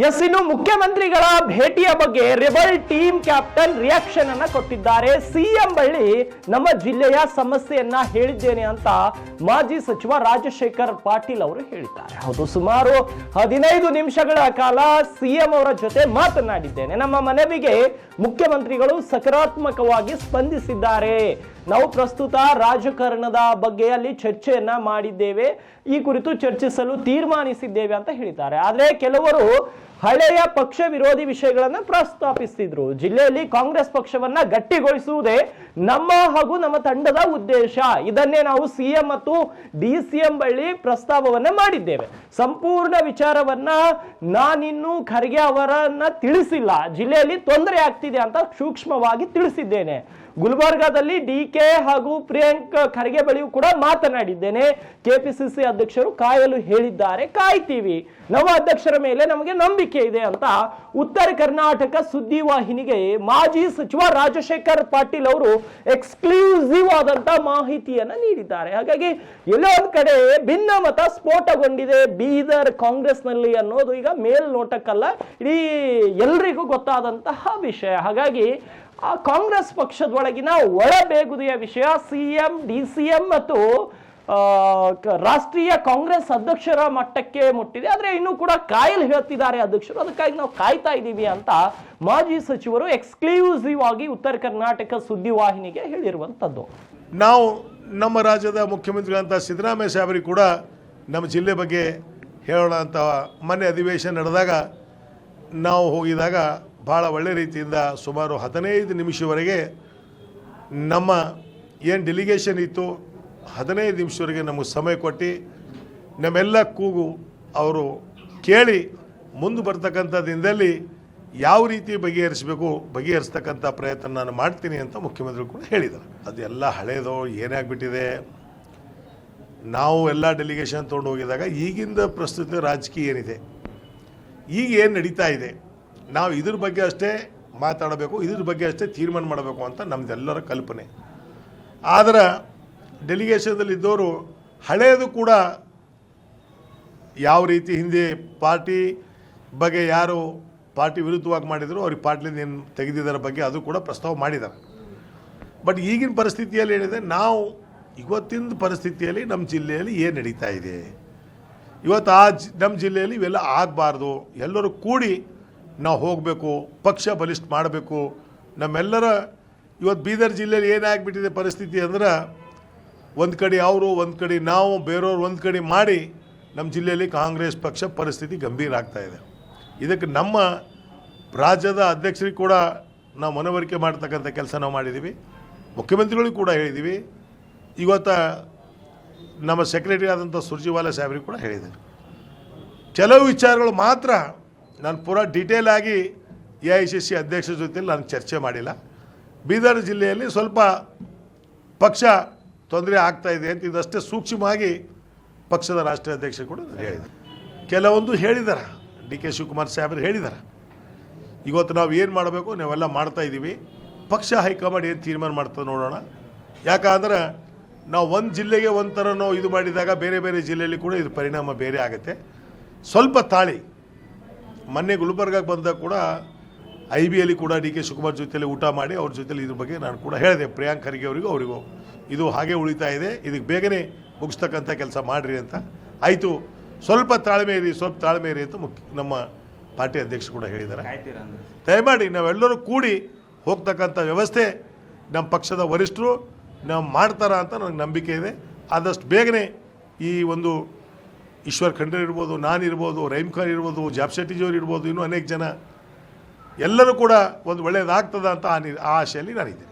S ಇನ್ನು ಮುಖ್ಯಮಂತ್ರಿಗಳ ಭೇಟಿಯ ಬಗ್ಗೆ ರೆಬಲ್ ಟೀಮ್ ಕ್ಯಾಪ್ಟನ್ ರಿಯಾಕ್ಷನ್ ಅನ್ನ ಕೊಟ್ಟಿದ್ದಾರೆ. ಸಿಎಂ ಬಳ್ಳಿ ನಮ್ಮ ಜಿಲ್ಲೆಯ ಸಮಸ್ಯೆಯನ್ನ ಹೇಳಿದ್ದೇನೆ ಅಂತ ಮಾಜಿ ಸಚಿವ ರಾಜಶೇಖರ್ ಪಾಟೀಲ್ ಅವರು ಹೇಳಿದ್ದಾರೆ. ಹೌದು, ಸುಮಾರು ಹದಿನೈದು ನಿಮಿಷಗಳ ಕಾಲ ಸಿಎಂ ಅವರ ಜೊತೆ ಮಾತನಾಡಿದ್ದೇನೆ. ನಮ್ಮ ಮನವಿಗೆ ಮುಖ್ಯಮಂತ್ರಿಗಳು ಸಕಾರಾತ್ಮಕವಾಗಿ ಸ್ಪಂದಿಸಿದ್ದಾರೆ. ನಾವು ಪ್ರಸ್ತುತ ರಾಜಕಾರಣದ ಬಗ್ಗೆ ಅಲ್ಲಿ ಚರ್ಚೆಯನ್ನ ಮಾಡಿದ್ದೇವೆ. ಈ ಕುರಿತು ಚರ್ಚಿಸಲು ತೀರ್ಮಾನಿಸಿದ್ದೇವೆ ಅಂತ ಹೇಳಿದ್ದಾರೆ. ಆದರೆ ಕೆಲವರು ಹಳೆಯ ಪಕ್ಷ ವಿರೋಧಿ ವಿಷಯಗಳನ್ನು ಪ್ರಸ್ತಾಪಿಸಿದ್ರು ಜಿಲ್ಲೆಯಲ್ಲಿ ಕಾಂಗ್ರೆಸ್ ಪಕ್ಷವನ್ನ ಗಟ್ಟಿಗೊಳಿಸುವುದೇ ನಮ್ಮ ಹಾಗೂ ನಮ್ಮ ತಂಡದ ಉದ್ದೇಶ. ಇದನ್ನೇ ನಾವು ಸಿಎಂ ಮತ್ತು ಡಿ ಸಿಎಂ ಬಳಿ ಪ್ರಸ್ತಾವವನ್ನ ಮಾಡಿದ್ದೇವೆ. ಸಂಪೂರ್ಣ ವಿಚಾರವನ್ನ ನಾನಿನ್ನು ಖರ್ಗೆ ಅವರನ್ನ ತಿಳಿಸಿಲ್ಲ. ಜಿಲ್ಲೆಯಲ್ಲಿ ತೊಂದರೆ ಆಗ್ತಿದೆ ಅಂತ ಸೂಕ್ಷ್ಮವಾಗಿ ತಿಳಿಸಿದ್ದೇನೆ. ಗುಲ್ಬರ್ಗಾದಲ್ಲಿ ಡಿ ಕೆ ಹಾಗೂ ಪ್ರಿಯಾಂಕ್ ಖರ್ಗೆ ಬಳಿಯೂ ಕೂಡ ಮಾತನಾಡಿದ್ದೇನೆ. ಕೆಪಿಸಿಸಿ ಅಧ್ಯಕ್ಷರು ಕಾಯಲು ಹೇಳಿದ್ದಾರೆ. ಕಾಯ್ತೀವಿ. ನವ ಅಧ್ಯಕ್ಷರ ಮೇಲೆ ನಮಗೆ ನಂಬಿಕೆ ಇದೆ ಅಂತ ಉತ್ತರ ಕರ್ನಾಟಕ ಸುದ್ದಿವಾಹಿನಿಗೆ ಮಾಜಿ ಸಚಿವ ರಾಜಶೇಖರ್ ಪಾಟೀಲ್ ಅವರು ಎಕ್ಸ್ಕ್ಲೂಸಿವ್ ಆದಂತ ಮಾಹಿತಿಯನ್ನ ನೀಡಿದ್ದಾರೆ. ಹಾಗಾಗಿ ಎಲ್ಲೋ ಒಂದ್ ಕಡೆ ಭಿನ್ನಮತ ಸ್ಫೋಟಗೊಂಡಿದೆ ಬೀದರ್ ಕಾಂಗ್ರೆಸ್ನಲ್ಲಿ ಅನ್ನೋದು ಈಗ ಮೇಲ್ನೋಟಕ್ಕಲ್ಲ. ಇಡೀ ಎಲ್ರಿಗೂ ಗೊತ್ತಾದಂತಹ ವಿಷಯ. ಹಾಗಾಗಿ ಆ ಕಾಂಗ್ರೆಸ್ ಪಕ್ಷದೊಳಗಿನ ಒಳಬೇಗುದಿಯ ವಿಷಯ C M D C M ಮತ್ತು ರಾಷ್ಟ್ರೀಯ ಕಾಂಗ್ರೆಸ್ ಅಧ್ಯಕ್ಷರ ಮಟ್ಟಕ್ಕೆ ಮುಟ್ಟಿದೆ. ಆದರೆ ಇನ್ನೂ ಕೂಡ ಕಾಯಲು ಹೇಳ್ತಿದ್ದಾರೆ ಅಧ್ಯಕ್ಷರು. ಅದಕ್ಕಾಗಿ ನಾವು ಕಾಯ್ತಾ ಇದ್ದೀವಿ ಅಂತ ಮಾಜಿ ಸಚಿವರು ಎಕ್ಸ್ಕ್ಲೂಸಿವ್ ಆಗಿ ಉತ್ತರ ಕರ್ನಾಟಕ ಸುದ್ದಿವಾಹಿನಿಗೆ ಹೇಳಿರುವಂಥದ್ದು. ನಾವು ನಮ್ಮ ರಾಜ್ಯದ ಮುಖ್ಯಮಂತ್ರಿಗಳಂತ ಸಿದ್ದರಾಮಯ್ಯ ಸಾಹೇಬರಿಗೆ ಕೂಡ ನಮ್ಮ ಜಿಲ್ಲೆ ಬಗ್ಗೆ ಹೇಳೋಣ ಅಂತ ಮೊನ್ನೆ ಅಧಿವೇಶನ ನಡೆದಾಗ ನಾವು ಹೋಗಿದಾಗ ಭಾಳ ಒಳ್ಳೆ ರೀತಿಯಿಂದ ಸುಮಾರು ಹದಿನೈದು ನಿಮಿಷವರೆಗೆ ನಮ್ಮ ಏನು ಡೆಲಿಗೇಷನ್ ಇತ್ತು, ಹದಿನೈದು ನಿಮಿಷವರೆಗೆ ನಮಗೆ ಸಮಯ ಕೊಟ್ಟು ನಮ್ಮೆಲ್ಲ ಕೂಗು ಅವರು ಕೇಳಿ ಮುಂದೆ ಬರ್ತಕ್ಕಂಥ ದಿನದಲ್ಲಿ ಯಾವ ರೀತಿ ಬಗೆಹರಿಸಬೇಕು, ಬಗೆಹರಿಸ್ತಕ್ಕಂಥ ಪ್ರಯತ್ನ ನಾನು ಮಾಡ್ತೀನಿ ಅಂತ ಮುಖ್ಯಮಂತ್ರಿ ಕೂಡ ಹೇಳಿದರು ಅದೆಲ್ಲ ಹಳೇದೋ, ಏನೇ ನಾವು ಎಲ್ಲ ಡೆಲಿಗೇಷನ್ ತೊಗೊಂಡು ಹೋಗಿದಾಗ ಈಗಿಂದ ಪ್ರಸ್ತುತ ರಾಜಕೀಯ ಏನಿದೆ? ಈಗ ಏನು ನಡೀತಾ ಇದೆ? ನಾವು ಇದ್ರ ಬಗ್ಗೆ ಅಷ್ಟೇ ಮಾತಾಡಬೇಕು, ಇದ್ರ ಬಗ್ಗೆ ಅಷ್ಟೇ ತೀರ್ಮಾನ ಮಾಡಬೇಕು ಅಂತ ನಮ್ಮದೆಲ್ಲರ ಕಲ್ಪನೆ. ಆದರೆ ಡೆಲಿಗೇಷನ್ದಲ್ಲಿದ್ದವರು ಹಳೆಯದು ಕೂಡ ಯಾವ ರೀತಿ ಹಿಂದೆ ಪಾರ್ಟಿ ಬಗ್ಗೆ ಯಾರು ಪಾರ್ಟಿ ವಿರುದ್ಧವಾಗಿ ಮಾಡಿದ್ರು, ಅವ್ರಿಗೆ ಪಾರ್ಟಿಲಿಂದ ಏನು ತೆಗೆದಿದ್ದರ ಬಗ್ಗೆ ಅದು ಕೂಡ ಪ್ರಸ್ತಾವ ಮಾಡಿದ್ದಾರೆ. ಬಟ್ ಈಗಿನ ಪರಿಸ್ಥಿತಿಯಲ್ಲಿ ಏನಿದೆ ನಾವು ಇವತ್ತಿನ ಪರಿಸ್ಥಿತಿಯಲ್ಲಿ ನಮ್ಮ ಜಿಲ್ಲೆಯಲ್ಲಿ ಏನು ನಡೀತಾ ಇದೆ? ಇವತ್ತು ಆ ಜಿ, ನಮ್ಮ ಜಿಲ್ಲೆಯಲ್ಲಿ ಇವೆಲ್ಲ ಆಗಬಾರ್ದು, ಎಲ್ಲರೂ ಕೂಡಿ ನಾವು ಹೋಗಬೇಕು, ಪಕ್ಷ ಬಲಿಷ್ಠ ಮಾಡಬೇಕು. ನಮ್ಮೆಲ್ಲರ ಇವತ್ತು ಬೀದರ್ ಜಿಲ್ಲೆಯಲ್ಲಿ ಏನಾಗ್ಬಿಟ್ಟಿದೆ ಪರಿಸ್ಥಿತಿ ಅಂದ್ರೆ ಒಂದು ಕಡೆ ಅವರು, ಒಂದು ಕಡೆ ನಾವು, ಬೇರೆಯವ್ರು ಒಂದು ಕಡೆ ಮಾಡಿ ನಮ್ಮ ಜಿಲ್ಲೆಯಲ್ಲಿ ಕಾಂಗ್ರೆಸ್ ಪಕ್ಷ ಪರಿಸ್ಥಿತಿ ಗಂಭೀರ ಆಗ್ತಾ ಇದೆ. ಇದಕ್ಕೆ ನಮ್ಮ ರಾಜ್ಯದ ಅಧ್ಯಕ್ಷರಿಗೆ ಕೂಡ ನಾವು ಮನವರಿಕೆ ಮಾಡ್ತಕ್ಕಂಥ ಕೆಲಸ ನಾವು ಮಾಡಿದ್ದೀವಿ. ಮುಖ್ಯಮಂತ್ರಿಗಳಿಗೂ ಕೂಡ ಹೇಳಿದ್ದೀವಿ. ಇವತ್ತು ನಮ್ಮ ಸೆಕ್ರೆಟರಿ ಆದಂಥ ಸುರ್ಜಿವಾಲ ಸಾಹೇಬ್ರಿಗೆ ಕೂಡ ಹೇಳಿದ್ದಾರೆ ಕೆಲವು ವಿಚಾರಗಳು ಮಾತ್ರ ನಾನು ಪೂರಾ ಡೀಟೇಲ್ ಆಗಿ ಎ ಐ ಸಿ ಸಿ ಅಧ್ಯಕ್ಷರ ಜೊತೆಲಿ ನಾನು ಚರ್ಚೆ ಮಾಡಿಲ್ಲ. ಬೀದರ್ ಜಿಲ್ಲೆಯಲ್ಲಿ ಸ್ವಲ್ಪ ಪಕ್ಷ ತೊಂದರೆ ಇದೆ ಅಂತ ಇದಷ್ಟೇ ಸೂಕ್ಷ್ಮವಾಗಿ ಪಕ್ಷದ ರಾಷ್ಟ್ರೀಯ ಅಧ್ಯಕ್ಷ ಕೂಡ ಹೇಳಿದ್ದಾರೆ. ಕೆಲವೊಂದು ಹೇಳಿದ್ದಾರೆ. ಡಿ ಕೆ ಶಿವಕುಮಾರ್ ಸಾಹೇಬರು ಹೇಳಿದ್ದಾರೆ. ಇವತ್ತು ನಾವು ಏನು ಮಾಡಬೇಕು? ನಾವೆಲ್ಲ ಮಾಡ್ತಾ ಇದ್ದೀವಿ ಪಕ್ಷ ಹೈಕಮಾಂಡ್ ಏನು ತೀರ್ಮಾನ ಮಾಡ್ತದೆ ನೋಡೋಣ. ಯಾಕಂದ್ರೆ ನಾವು ಒಂದು ಜಿಲ್ಲೆಗೆ ಒಂದು ಥರ ನಾವು ಇದು ಮಾಡಿದಾಗ ಬೇರೆ ಬೇರೆ ಜಿಲ್ಲೆಯಲ್ಲಿ ಕೂಡ ಇದು ಪರಿಣಾಮ ಬೇರೆ ಆಗುತ್ತೆ. ಸ್ವಲ್ಪ ತಾಳಿ ಮೊನ್ನೆ ಗುಲ್ಬರ್ಗಾಗೆ ಬಂದಾಗ ಕೂಡ ಐ ಬಿ ಎಲ್ಲಿ ಕೂಡ ಡಿ ಕೆ ಶಿವಕುಮಾರ್ ಜೊತೆಯಲ್ಲಿ ಊಟ ಮಾಡಿ ಅವ್ರ ಜೊತೆಲಿ ಇದ್ರ ಬಗ್ಗೆ ನಾನು ಕೂಡ ಹೇಳಿದೆ. ಪ್ರಿಯಾಂಕ್ ಖರ್ಗೆ ಅವರಿಗೂ ಅವರಿಗೂ. ಇದು ಹಾಗೆ ಉಳಿತಾ ಇದೆ. ಇದಕ್ಕೆ ಬೇಗನೆ ಮುಗಿಸ್ತಕ್ಕಂಥ ಕೆಲಸ ಮಾಡಿರಿ ಅಂತ. ಆಯಿತು. ಸ್ವಲ್ಪ ತಾಳ್ಮೆ ಇರಿ ಸ್ವಲ್ಪ ತಾಳ್ಮೆ ಇರಿ ಅಂತ ಮುಖ್ಯ ನಮ್ಮ ಪಾರ್ಟಿ ಅಧ್ಯಕ್ಷರು ಕೂಡ ಹೇಳಿದ್ದಾರೆ. ದಯಮಾಡಿ ನಾವೆಲ್ಲರೂ ಕೂಡಿ ಹೋಗ್ತಕ್ಕಂಥ ವ್ಯವಸ್ಥೆ ನಮ್ಮ ಪಕ್ಷದ ವರಿಷ್ಠರು ನಾವು ಮಾಡ್ತಾರ ಅಂತ ನನಗೆ ನಂಬಿಕೆ ಇದೆ. ಆದಷ್ಟು ಬೇಗನೆ ಈ ಒಂದು ಈಶ್ವರ್ ಖಂಡ್ರೆ ಇರ್ಬೋದು ನಾನಿರ್ಬೋದು ರೈಮ್ ಖಾನ್ ಇರ್ಬೋದು ಜಾಬ್ ಶೆಟ್ಟಿಜಿಯವ್ರು ಇರ್ಬೋದು, ಇನ್ನೂ ಅನೇಕ ಜನ. ಎಲ್ಲರೂ ಕೂಡ ಒಂದು ಒಳ್ಳೆಯದಾಗ್ತದ ಅಂತ ಆ ನಿ- ಆ ಆಶೆಯಲ್ಲಿ ನಾನಿದ್ದೀನಿ.